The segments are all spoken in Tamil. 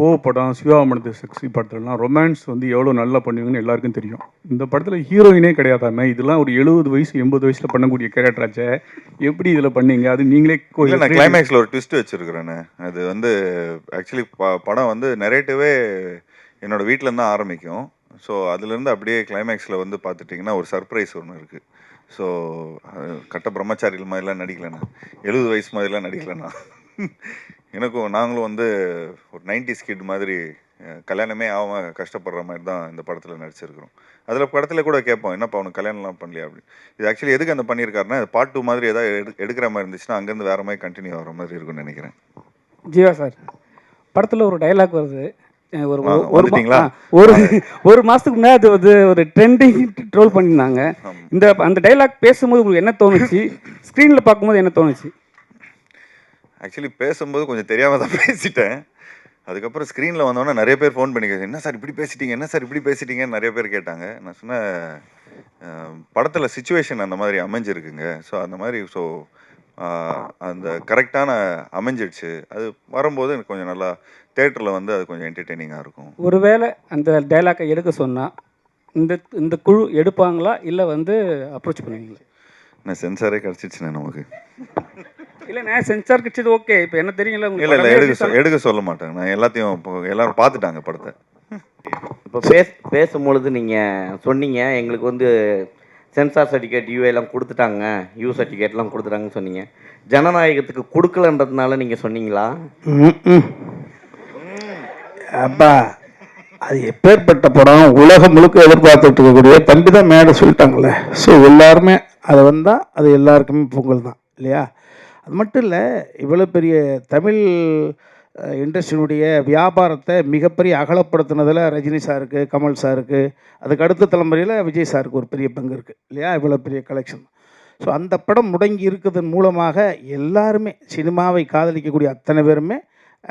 கோவப்படம் சிவாமணத்து சக்தி படத்துலலாம் ரொமான்ஸ் வந்து எவ்வளோ நல்லா பண்ணுவீங்கன்னு எல்லாருக்கும் தெரியும். இந்த படத்தில் ஹீரோயினே கிடையாதாமே இதெல்லாம் ஒரு எழுபது வயசு எண்பது வயசில் பண்ணக்கூடிய கேரக்டராச்சே எப்படி இதில் பண்ணீங்க? அது நீங்களே நான் கிளைமேக்ஸில் ஒரு ட்விஸ்ட் வச்சுருக்கிறேன்னு அது வந்து ஆக்சுவலி ப படம் வந்து நெரேட்டிவே என்னோட வீட்டிலேருந்து தான் ஆரம்பிக்கும். ஸோ அதுலேருந்து அப்படியே கிளைமேக்ஸில் வந்து பார்த்துட்டிங்கன்னா ஒரு சர்ப்ரைஸ் ஒன்று இருக்குது ஸோ கட்ட பிரம்மச்சாரிகள் மாதிரிலாம் நடிக்கலண்ணா. எழுபது வயசு மாதிரிலாம் நடிக்கலண்ணா. எனக்கும் நாங்களும் வந்து ஒரு 90s கிட் மாதிரி கல்யாணமே ஆகாம கஷ்டப்படுற மாதிரி தான் இந்த படத்தில் நடிச்சிருக்கிறோம். அதில் படத்தில் கூட கேட்போம் என்னப்பா அவனுக்கு கல்யாணம்லாம் பண்ணலையா? அப்படி. இது ஆக்சுவலி எதுக்கு அந்த பண்ணியிருக்காருன்னா பார்ட் டூ மாதிரி ஏதாவது எடு எடுக்கிற மாதிரி இருந்துச்சுன்னா அங்கேருந்து வேற மாதிரி கண்டினியூ ஆகிற மாதிரி இருக்கும்னு நினைக்கிறேன். ஜீவா சார் படத்தில் ஒரு டைலாக் வருது. ஒரு ஒரு- ஒரு மாதத்துக்கு முன்னாடி அது வந்து ஒரு ட்ரெண்டிங் ட்ரோல் பண்ணியிருந்தாங்க. இந்த அந்த டைலாக் பேசும்போது உங்களுக்கு என்ன தோணுச்சு? ஸ்க்ரீனில் பார்க்கும்போது என்ன தோணுச்சு? ஆக்சுவலி பேசும்போது கொஞ்சம் தெரியாமல் தான் பேசிட்டேன். அதுக்கப்புறம் ஸ்க்ரீனில் வந்தோன்னே நிறைய பேர் ஃபோன் பண்ணி கேட்டாங்க, என்ன சார் இப்படி பேசிட்டீங்க? என்ன சார் இப்படி பேசிட்டீங்கன்னு நிறைய பேர் கேட்டாங்க. நான் சொன்னேன் படத்தில் சுச்சுவேஷன் அந்த மாதிரி அமைஞ்சிருக்குங்க. ஸோ அந்த மாதிரி ஸோ அந்த கரெக்டான அமைஞ்சிடுச்சு. அது வரும்போது எனக்கு கொஞ்சம் நல்லா தேட்டரில் வந்து அது கொஞ்சம் என்டர்டெய்னிங்காக இருக்கும். ஒருவேளை அந்த டைலாக்கை எடுக்க சொன்னால் இந்த இந்த குழு எடுப்பாங்களா? இல்லை வந்து அப்ரோச் பண்ணுவீங்களா? நான் சென்சாரே கிடச்சிடுச்சுண்ணே நமக்கு. இல்லை நான் சென்சார் கிச்சது ஓகே இப்போ என்ன தெரியல இல்லை இல்லை எடுக்க சொ- எடுக்க சொல்ல மாட்டேன் நான் எல்லாத்தையும் இப்போ எல்லாரும் பார்த்துட்டாங்க படத்தை. இப்போ பேச பேசும்பொழுது நீங்கள் சொன்னீங்க எங்களுக்கு வந்து சென்சார் சர்டிஃபிகேட் யூஏ எல்லாம் கொடுத்துட்டாங்க. யூ சர்டிஃபிகேட்லாம் கொடுத்துட்டாங்கன்னு சொன்னீங்க. ஜனநாயகத்துக்கு கொடுக்கலன்றதுனால நீங்கள் சொன்னீங்களா? அப்பா அது எப்பேற்பட்ட படம் உலகம் முழுக்க எதிர்பார்த்துட்டு இருக்கக்கூடிய தம்பி தான் மேடை சொல்லிட்டாங்களே ஸோ எல்லாருமே அது வந்தால் அது எல்லாருக்குமே பொங்கல் தான் இல்லையா? அது மட்டும் இல்லை இவ்வளோ பெரிய தமிழ் இண்டஸ்ட்ரியினுடைய வியாபாரத்தை மிகப்பெரிய அகலப்படுத்தினதில் ரஜினி சாருக்கு கமல் சாருக்கு அதுக்கு அடுத்த தலைமுறையில் விஜய் சாருக்கு ஒரு பெரிய பங்கு இருக்குது இல்லையா? இவ்வளோ பெரிய கலெக்ஷன் ஸோ அந்த படம் முடங்கி இருக்கிறதன் மூலமாக எல்லாருமே சினிமாவை காதலிக்கக்கூடிய அத்தனை பேருமே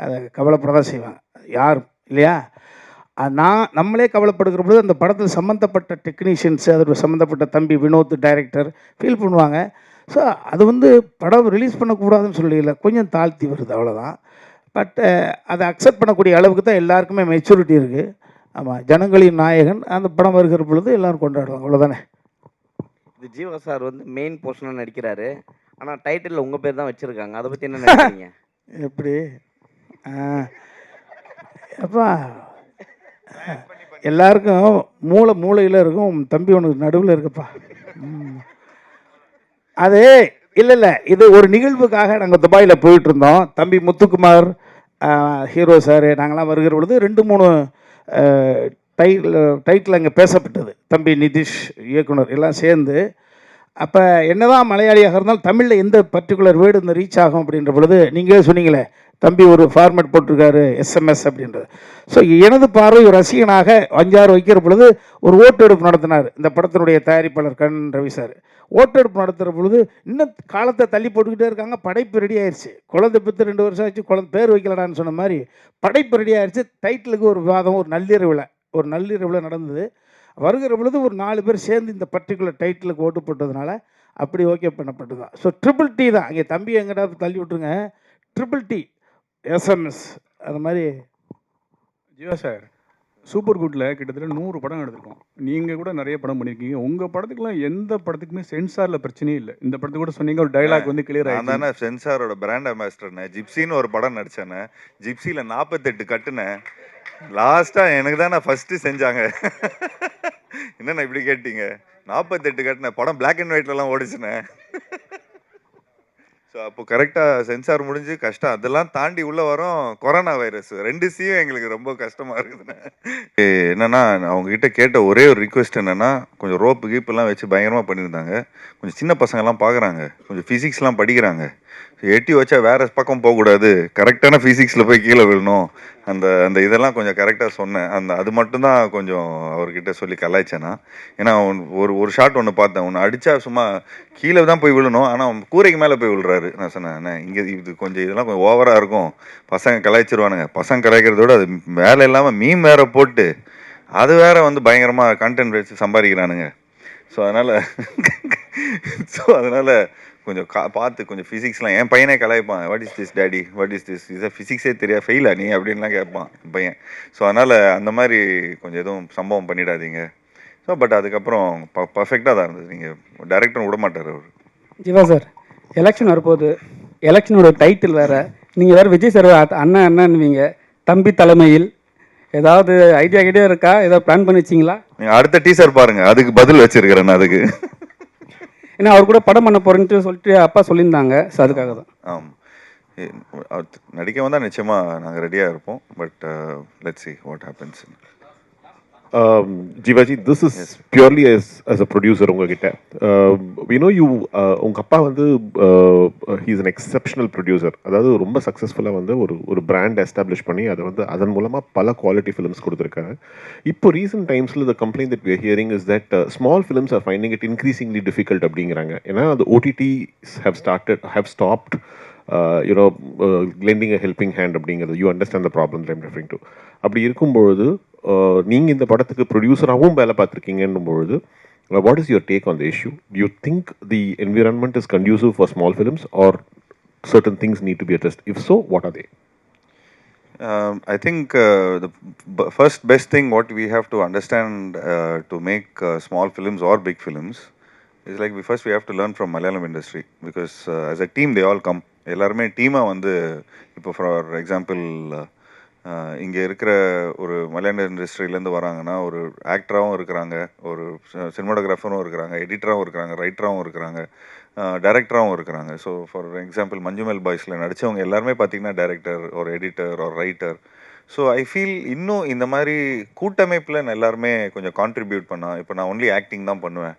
அதை கவலைப்பட தான் செய்வாங்க. யாரும் இல்லையா? நான் நம்மளே கவலைப்படுகிற பொழுது அந்த படத்தில் சம்மந்தப்பட்ட டெக்னீஷியன்ஸ் அதோட சம்மந்தப்பட்ட தம்பி வினோத் டைரக்டர் ஃபீல் பண்ணுவாங்க. ஸோ அது வந்து படம் ரிலீஸ் பண்ணக்கூடாதுன்னு சொல்லல. கொஞ்சம் தாழ்த்தி வருது அவ்வளோதான் பட் அதை அக்செப்ட் பண்ணக்கூடிய அளவுக்கு தான் எல்லாருக்குமே மெச்சூரிட்டி இருக்குது ஆமாம் ஜனங்களின் நாயகன் அந்த படம் வருகிற பொழுது எல்லாரும் கொண்டாடுவாங்க. அவ்வளோதானே இது ஜீவா சார் வந்து மெயின் போர்ஷனாக நடிக்கிறாரு. ஆனால் டைட்டிலில் உங்கள் பேர் தான் வச்சுருக்காங்க. அதை பற்றி என்ன நினைக்கிறீங்க? எப்படி? அப்பா எல்லாருக்கும் மூளை மூளையில் இருக்கும். தம்பி உனக்கு நடுவில் இருக்குப்பா. ம். அது இல்லை இல்லை இது ஒரு நிகழ்வுக்காக நாங்கள் துபாயில் போயிட்டு இருந்தோம் தம்பி முத்துக்குமார் ஹீரோ சார் நாங்களாம் வருகிற பொழுது ரெண்டு மூணு டைட்டில் டைட்டில் அங்கே பேசப்பட்டது. தம்பி நிதிஷ் இயக்குனர் எல்லாம் சேர்ந்து. அப்போ என்னதான் மலையாளியாக இருந்தாலும் தமிழில் எந்த பர்டிகுலர் வேர்டு இந்த ரீச் ஆகும் அப்படின்ற பொழுது நீங்களே சொன்னீங்களே தம்பி ஒரு ஃபார்மேட் போட்டிருக்காரு எஸ்எம்எஸ் அப்படின்றது. ஸோ எனது பார்வை ஒரு ரசிகனாக அஞ்சாறு வைக்கிற பொழுது ஒரு ஓட்டெடுப்பு நடத்தினார். இந்த படத்தினுடைய தயாரிப்பாளர் கண் ரவி சார். ஓட்டெடுப்பு நடத்துகிற பொழுது இன்னும் காலத்தை தள்ளி போட்டுக்கிட்டே இருக்காங்க. படைப்பு ரெடி ஆயிடுச்சு குழந்தை பித்து ரெண்டு வருஷம் ஆச்சு. குழந்தை பேர் வைக்கலடான்னு சொன்ன மாதிரி படைப்பு ரெடி ஆயிடுச்சு டைட்டிலுக்கு ஒரு விவாதம் ஒரு நள்ளிரவில் ஒரு நள்ளிரவில் நடந்தது. வருகிற பொழுது ஒரு நாலு பேர் சேர்ந்து இந்த பர்டிகுலர் டைட்டிலுக்கு ஓட்டு போட்டதுனால அப்படி ஓகே பண்ணப்பட்டது தான் ஸோ ட்ரிபிள் டி தான். அங்கே தம்பி எங்கிட்ட தள்ளி விட்ருங்க ட்ரிபிள் டி எஸ்எம்எஸ் அது மாதிரி ஜீவா சார் சூப்பர் குட்ல கிட்டத்தட்ட நூறு படம் எடுத்திருக்கோம். நீங்கள் கூட நிறைய படம் பண்ணியிருக்கீங்க உங்கள் படத்துக்குலாம் எந்த படத்துக்குமே சென்சாரில் பிரச்சனையே இல்லை. இந்த படத்துக்கு கூட சொன்னீங்க ஒரு டைலாக் வந்து கிளியர் நான் ஆயிடுச்சு தானே சென்சாரோட பிராண்ட் அம்பாசிடர்னே ஜிப்சின்னு ஒரு படம் நடிச்சேனே. ஜிப்சியில் நாற்பத்தெட்டு கட்டுனேன். லாஸ்ட்டாக எனக்கு தானே ஃபஸ்ட்டு செஞ்சாங்க. என்னண்ணா இப்படி கேட்டீங்க? நாற்பத்தெட்டு கட்டினேன். படம் பிளாக் அண்ட் ஒயிட்லலாம் ஓடிச்சுனே ஸோ அப்போ கரெக்டாக சென்சார் முடிஞ்சு கஷ்டம். அதெல்லாம் தாண்டி உள்ளே வரோம் கொரோனா வைரஸ் ரெண்டு சியும் எங்களுக்கு ரொம்ப கஷ்டமாக இருக்குதுண்ணே என்னென்னா என்னன்னா அவங்க கேட்ட ஒரே ஒரு ரிக்வெஸ்ட் என்னென்னா கொஞ்சம் ரோப்பு கீப்பெல்லாம் வச்சு பயங்கரமாக பண்ணியிருந்தாங்க. கொஞ்சம் சின்ன பசங்கெல்லாம் பார்க்குறாங்க கொஞ்சம் ஃபிசிக்ஸ்லாம் படிக்கிறாங்க. எட்டி வச்சா வேறு பக்கம் போகக்கூடாது. கரெக்டான ஃபிசிக்ஸில் போய் கீழே விழணும். அந்த அந்த இதெல்லாம் கொஞ்சம் கரெக்டாக சொன்னேன். அந்த அது மட்டும்தான் கொஞ்சம் அவர்கிட்ட சொல்லி கலாய்ச்சேனா ஏன்னா அவன் ஒரு ஒரு ஷாட் ஒன்று பார்த்தேன். ஒன்று அடித்தா சும்மா கீழே தான் போய் விழணும். ஆனால் அவன் கூரைக்கு மேலே போய் விழுறாரு. நான் சொன்னேன் இங்கே இது கொஞ்சம் இதெல்லாம் கொஞ்சம் ஓவராக இருக்கும். பசங்க கலாய்ச்சிருவானுங்க. பசங்க கலாய்க்கிறதோட அது வேலை இல்லாமல் மீன் வேற போட்டு அது வேற வந்து பயங்கரமாக கண்டென்ட் வச்சு சம்பாதிக்கிறானுங்க. ஸோ அதனால் ஸோ அதனால் கொஞ்சம் கா பார்த்து கொஞ்சம் ஃபிசிக்ஸ்லாம் என் பையனே கலாய்ப்பான் what is this daddy what is this is ஃபிசிக்ஸே தெரியா? ஃபெயிலா நீ? அப்படின்லாம் கேட்பான் என் பையன். ஸோ அதனால் அந்த மாதிரி கொஞ்சம் எதுவும் சம்பவம் பண்ணிடாதீங்க. ஸோ பட் அதுக்கப்புறம் ப பர்ஃபெக்டாக தான் இருந்தது. நீங்கள் டேரக்டரும் விட மாட்டார் அவர். ஜிவா சார் எலெக்ஷன் வரப்போகுது. எலெக்ஷனோட டைட்டில் வேறு. நீங்கள் வேறு விஜய் சார் அண்ணன் அண்ணன்வீங்க தம்பி தலைமையில் ஏதாவது ஐடியா கிட்டே இருக்கா? ஏதாவது பிளான் பண்ணி வச்சிங்களா? நீங்கள் அடுத்த டீசர் பாருங்கள் அதுக்கு பதில் வச்சிருக்கிறேன் நான் அதுக்கு. ஏன்னா அவர் கூட படம் பண்ண போறேன்ட்டு சொல்லிட்டு அப்பா சொல்லியிருந்தாங்க. ஸோ அதுக்காக தான். ஆம். நடிக்க வந்தால் நிச்சயமாக நாங்கள் ரெடியாக இருப்போம். But let's see what happens Um, Jivaji, this is purely as as a producer உங்ககிட்ட um, we know you uh, உங்க அப்பா வந்து he is an exceptional producer அதாவது ரொம்ப சக்ஸஸ்ஃபுல்லாக வந்து ஒரு ஒரு பிராண்ட் எஸ்டாப்ளிஷ் பண்ணி அதை வந்து அதன் மூலமாக பல குவாலிட்டி ஃபிலிம்ஸ் கொடுத்துருக்காரு இப்போ ரீசெண்ட் டைம்ஸில் the complaint that hearing is that uh, small films are finding it increasingly difficult அப்படிங்கிறாங்க ஏன்னா அந்த OTTs have started have stopped uh, you know uh, lending a helping hand அப்படிங்கிறது you understand the problem I'm referring to அப்படி இருக்கும்பொழுது uh, நீங்க இந்த படத்துக்கு ப்ரொடியூசராகவும் வேலை பார்த்துருக்கீங்கன்னும் பொழுது what is your take on the issue you think the environment is conducive for small films are certain things need to be addressed if so what are they Um, I think uh, the b- first best thing what we have to understand uh, to make uh, small films or big films is like we first we have to learn from Malayalam industry because uh, as a team they all come எல்லாருமே டீமாக வந்து இப்போ ஃபார் எக்ஸாம்பிள் இங்கே இருக்கிற ஒரு மலையாள இண்டஸ்ட்ரியிலேருந்து வராங்கன்னா ஒரு ஆக்டராகவும் இருக்கிறாங்க ஒரு சினிமாட்டோகிராஃபரும் இருக்கிறாங்க எடிட்டராகவும் இருக்கிறாங்க ரைட்டராகவும் இருக்கிறாங்க டைரக்டராகவும் இருக்கிறாங்க. ஸோ ஃபார் எக்ஸாம்பிள் மஞ்சுமெல் பாய்ஸில் நடித்தவங்க எல்லாருமே பார்த்தீங்கன்னா டைரக்டர் ஒரு எடிட்டர் ஒரு ரைட்டர் ஸோ ஐ ஃபீல் இன்னும் இந்த மாதிரி கூட்டமைப்பில் நான் எல்லாருமே கொஞ்சம் கான்ட்ரிபியூட் பண்ணால் இப்போ நான் ஒன்லி ஆக்டிங் தான் பண்ணுவேன்.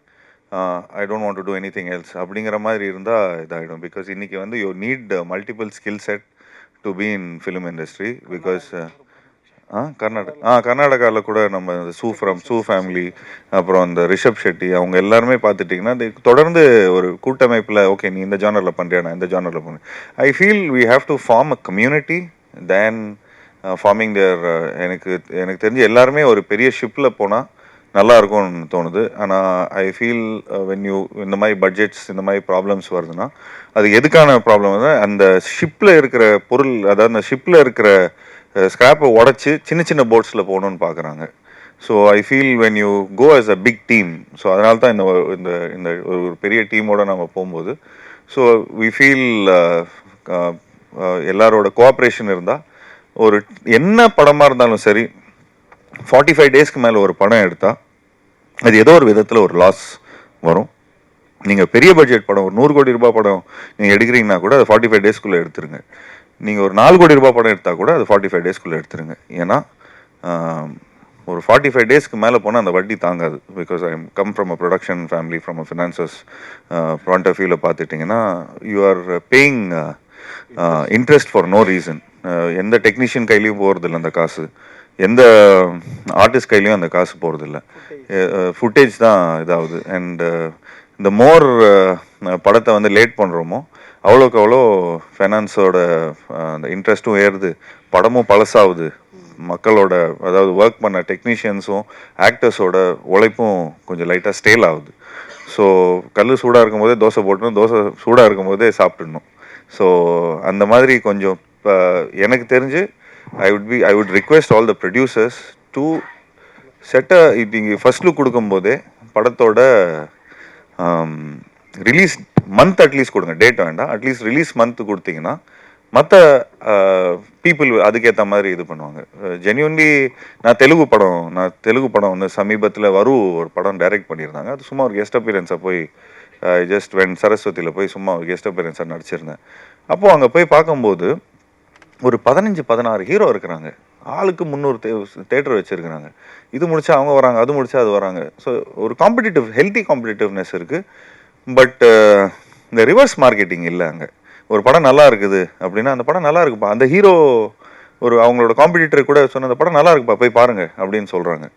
I don't want to do anything else அப்படிங்கிற மாதிரி இருந்தால் இதாகிடும் பிகாஸ் இன்றைக்கி வந்து you need multiple skill set to be in film industry because uh Karnataka uh கர்நாடகாவில் கூட நம்ம இந்த சூ ஃப்ரம் சூ ஃபேமிலி அப்புறம் இந்த ரிஷப் ஷெட்டி அவங்க எல்லாருமே பார்த்துட்டிங்கன்னா தொடர்ந்து ஒரு கூட்டமைப்பில் ஓகே நீ இந்த ஜானரில் பண்ணுறியா நான் இந்த ஜானரில் பண்ணுறேன் I feel we have to form a community then forming there எனக்கு எனக்கு தெரிஞ்சு எல்லாருமே ஒரு பெரிய ஷிப்பில் போனால் நல்லா இருக்கும்னு தோணுது ஆனால் ஐ ஃபீல் வென் யூ இந்த மாதிரி பட்ஜெட்ஸ் இந்த மாதிரி ப்ராப்ளம்ஸ் வருதுன்னா அது எதுக்கான ப்ராப்ளம் வந்து அந்த ஷிப்பில் இருக்கிற பொருள் அதாவது அந்த ஷிப்பில் இருக்கிற uh, ஸ்கிராப்பை உடச்சி சின்ன சின்ன போட்ஸில் போகணுன்னு பார்க்குறாங்க so I feel when you go as a big team so அதனால தான் இந்த இந்த இந்த ஒரு பெரிய டீமோட நம்ம போகும்போது ஸோ வி ஃபீல் எல்லாரோட கோஆப்ரேஷன் இருந்தால் ஒரு என்ன படமாக இருந்தாலும் சரி ஃபார்ட்டி ஃபைவ் டேஸ்க்கு மேலே ஒரு படம் எடுத்தால் அது ஏதோ ஒரு விதத்தில் ஒரு லாஸ் வரும். நீங்கள் பெரிய பட்ஜெட் படம் ஒரு நூறு கோடி ரூபாய் படம் நீங்கள் எடுக்கிறீங்கன்னா கூட அது ஃபார்ட்டி ஃபைவ் டேஸ்க்குள்ளே எடுத்துருங்க. நீங்கள் ஒரு நாலு கோடி ரூபாய் படம் எடுத்தால் கூட அது ஃபார்ட்டி ஃபைவ் டேஸ்க்குள்ளே எடுத்துருங்க. ஏன்னா ஒரு ஃபார்ட்டி ஃபைவ் டேஸ்க்கு மேலே போனால் அந்த வட்டி தாங்காது. Because I come from a production family from a finances front of வியூவில் பார்த்துட்டிங்கன்னா you are paying interest for no reason எந்த டெக்னீஷியன் கையிலையும் போகிறதில்ல அந்த காசு. எந்த ஆர்டிஸ்ட் கையிலையும் அந்த காசு போகிறதில்ல ஃபுட்டேஜ் தான் இதாகுது. அண்ட் இந்த மோர் படத்தை வந்து லேட் பண்ணுறோமோ அவ்வளோக்கு அவ்வளோ ஃபைனான்ஸோட அந்த இன்ட்ரெஸ்ட்டும் ஏறுது படமும் பழசாகுது. மக்களோட அதாவது ஒர்க் பண்ண டெக்னீஷியன்ஸும் ஆக்டர்ஸோட உழைப்பும் கொஞ்சம் லைட்டாக ஸ்டேல் ஆகுது. ஸோ கல் சூடாக இருக்கும்போதே தோசை போட்டுணும் தோசை சூடாக இருக்கும்போதே சாப்பிட்டுடணும். ஸோ அந்த மாதிரி கொஞ்சம் இப்போ எனக்கு தெரிஞ்சு I would be I would request all the producers to செட்டை இப்போ இங்கே ஃபர்ஸ்ட் லுக் கொடுக்கும்போதே படத்தோட ரிலீஸ் மந்த் அட்லீஸ்ட் கொடுங்க. டேட் வேண்டாம். அட்லீஸ்ட் ரிலீஸ் மந்த் கொடுத்தீங்கன்னா மற்ற பீப்புள் uh, அதுக்கேற்ற மாதிரி இது பண்ணுவாங்க. Uh, ஜென்யூன்லி நான் தெலுங்கு படம் நான் தெலுங்கு படம் வந்து சமீபத்தில் வரு ஒரு படம் டைரக்ட் பண்ணியிருந்தாங்க. அது சும்மா ஒரு கெஸ்ட் அப்பியரன்ஸை போய் uh, ஜஸ்ட் வென் சரஸ்வதியில் போய் சும்மா ஒரு கெஸ்ட் அப்பியரன்ஸாக நடிச்சிருந்தேன். அப்போது அங்கே போய் பார்க்கும்போது ஒரு பதினஞ்சு பதினாறு ஹீரோ இருக்கிறாங்க. ஆளுக்கு முந்நூறு தே தேட்டர் வச்சுருக்கிறாங்க. இது முடிச்சா அவங்க வராங்க அது முடிச்சா அது வராங்க. ஸோ ஒரு காம்படிட்டிவ் ஹெல்த்தி காம்படிட்டிவ்னஸ் இருக்குது பட் இந்த ரிவர்ஸ் மார்க்கெட்டிங் இல்லை அங்கே. ஒரு படம் நல்லா இருக்குது அப்படின்னா அந்த படம் நல்லா இருக்குப்பா. அந்த ஹீரோ ஒரு அவங்களோட காம்படிட்டர் கூட சொன்ன அந்த படம் நல்லா இருக்குப்பா போய் பாருங்க அப்படின்னு சொல்கிறாங்க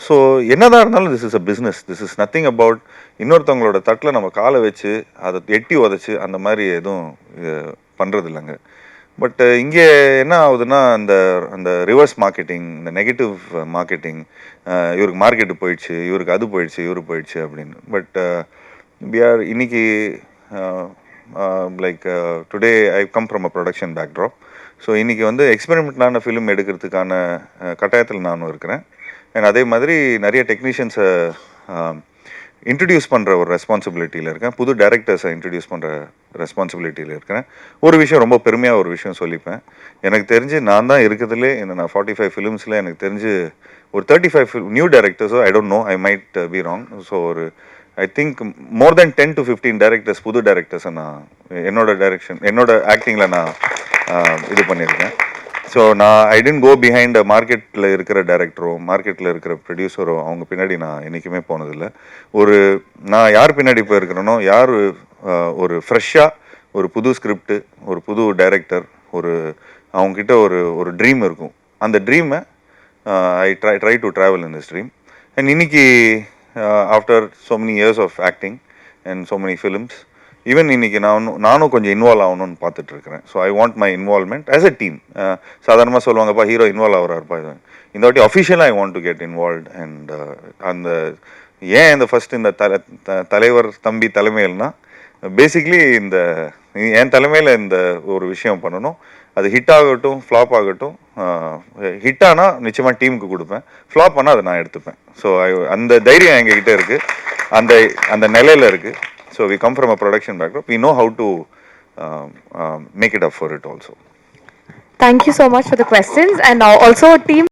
ஸோ என்னதான் இருந்தாலும் this is a business this is nothing about இன்னொருத்தவங்களோட தட்டில் நம்ம காலை வச்சு அதை எட்டி உதச்சி அந்த மாதிரி எதுவும் பண்ணுறது இல்லைங்க பட் uh, இங்கே என்ன ஆகுதுன்னா அந்த அந்த ரிவர்ஸ் மார்க்கெட்டிங் இந்த நெகட்டிவ் மார்க்கெட்டிங் uh, uh, இவருக்கு மார்க்கெட்டு போயிடுச்சு இவருக்கு அது போயிடுச்சு இவரு போயிடுச்சு அப்படின்னு. பட் பிஆர் இன்னைக்கு like today I come from a production backdrop so இன்றைக்கி வந்து எக்ஸ்பெரிமெண்ட்லான ஃபிலிம் எடுக்கிறதுக்கான கட்டாயத்தில் நானும் இருக்கிறேன். அண்ட் அதே மாதிரி நிறைய டெக்னீஷியன்ஸை இன்ட்ரடியூஸ் பண்ணுற ஒரு ரெஸ்பான்சிபிலிட்டியில் இருக்கேன். புது டேரக்டர்ஸை இன்ட்ரடியூஸ் பண்ணுற ரெஸ்பான்சிபிலிட்டியில் இருக்கிறேன். ஒரு விஷயம் ரொம்ப பெருமையாக ஒரு விஷயம் சொல்லிப்பேன். எனக்கு தெரிஞ்சு நான் தான் இருக்கிறதுலே இந்த நான் ஃபார்ட்டி ஃபைவ் ஃபிலிம்ஸில் எனக்கு தெரிஞ்சு ஒரு thirty five new டேரக்டர்ஸோ I don't know I might be wrong so ஒரு I think more than ten to fifteen directors புது டேரக்டர்ஸை நான் என்னோட டைரக்ஷன் என்னோட ஆக்டிங்கில் நான் இது பண்ணியிருக்கேன். ஸோ நான் ஐ டென்ட் கோ பிஹைண்ட் மார்க்கெட்டில் இருக்கிற டேரக்டரோ மார்க்கெட்டில் இருக்கிற ப்ரொடியூசரோ அவங்க பின்னாடி நான் என்றைக்குமே போனதில்லை. ஒரு நான் யார் பின்னாடி போயிருக்கிறேனோ யார் ஒரு ஃப்ரெஷ்ஷாக ஒரு புது ஸ்கிரிப்டு ஒரு புது டைரக்டர் ஒரு அவங்கக்கிட்ட ஒரு ஒரு ட்ரீம் இருக்கும். அந்த ட்ரீமை I try try to travel in this dream and இன்னைக்கு after so many years of acting and so many films even இன்றைக்கி நானும் நானும் கொஞ்சம் இன்வால்வ் ஆகணும்னு பார்த்துட்டு இருக்கிறேன் so I want my involvement as a team uh, சாதாரணமாக சொல்லுவாங்கப்பா ஹீரோ இன்வால்வ் ஆகிறாருப்பா. இது இந்த வாட்டி அஃபிஷியலாக I want to get involve and அந்த ஏன் இந்த ஃபஸ்ட் இந்த தலை தலைவர் தம்பி தலைமையில்னா பேசிக்லி இந்த என் தலைமையில் இந்த ஒரு விஷயம் பண்ணணும். அது ஹிட் ஆகட்டும் ஃப்ளாப் ஆகட்டும் uh, ஹிட் ஆனால் நிச்சயமாக டீமுக்கு கொடுப்பேன். ஃப்ளாப் ஆனால் அதை நான் எடுத்துப்பேன். ஸோ அந்த தைரியம் எங்ககிட்ட இருக்குது அந்த அந்த நிலையில் இருக்குது So we come from a production background. We know how to um, um, make it up for it also. Thank you so much for the questions and also team.